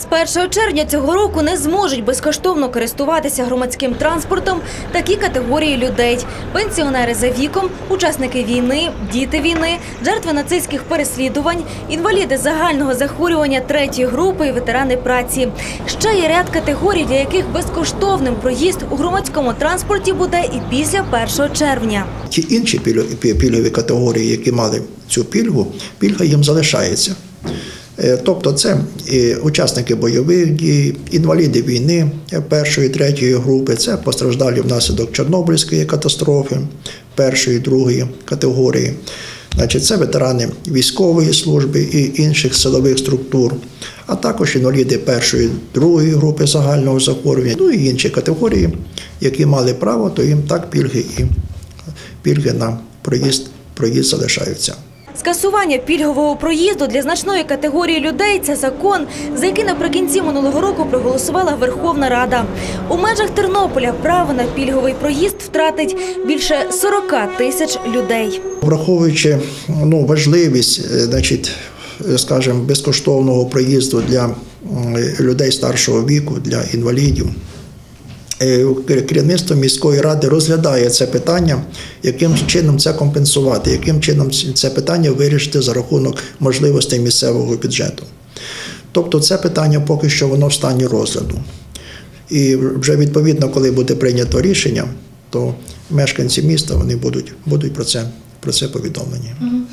З 1 червня цього року не зможуть безкоштовно користуватися громадським транспортом такі категорії людей: пенсіонери за віком, учасники війни, діти війни, жертви нацистських переслідувань, інваліди загального захворювання третьої групи і ветерани праці. Ще є ряд категорій, для яких безкоштовним проїзд у громадському транспорті буде і після 1 червня. Ті інші пільгові категорії, які мали цю пільгу, пільга їм залишається. Е, Тобто це і учасники бойових дій, інваліди війни е, першої, третьої групи, це постраждалі внаслідок Чорнобильської катастрофи першої, другої категорії. Значить, це ветерани військової служби і інших силових структур, а також інваліди першої, другої групи загального захворювання, ну і інші категорії, які мали право, то їм так пільги і пільги на проїзд, проїзд залишаються. Скасування пільгового проїзду для значної категорії людей це закон, за який наприкінці минулого року проголосувала Верховна Рада. У межах Тернополя право на пільговий проїзд втратить більше 40 тисяч людей. Враховуючи ну, важливість, е, значить, е, скажімо, безкоштовного проїзду для людей старшого віку, для інвалідів, е, керівництво міської ради розглядає це питання, яким чином це компенсувати, яким чином це питання вирішити за рахунок можливостей місцевого бюджету. Тобто це питання поки що воно в стані розгляду. І вже відповідно, коли буде прийнято рішення, то мешканці міста вони будуть, будуть про це, про це повідомлені.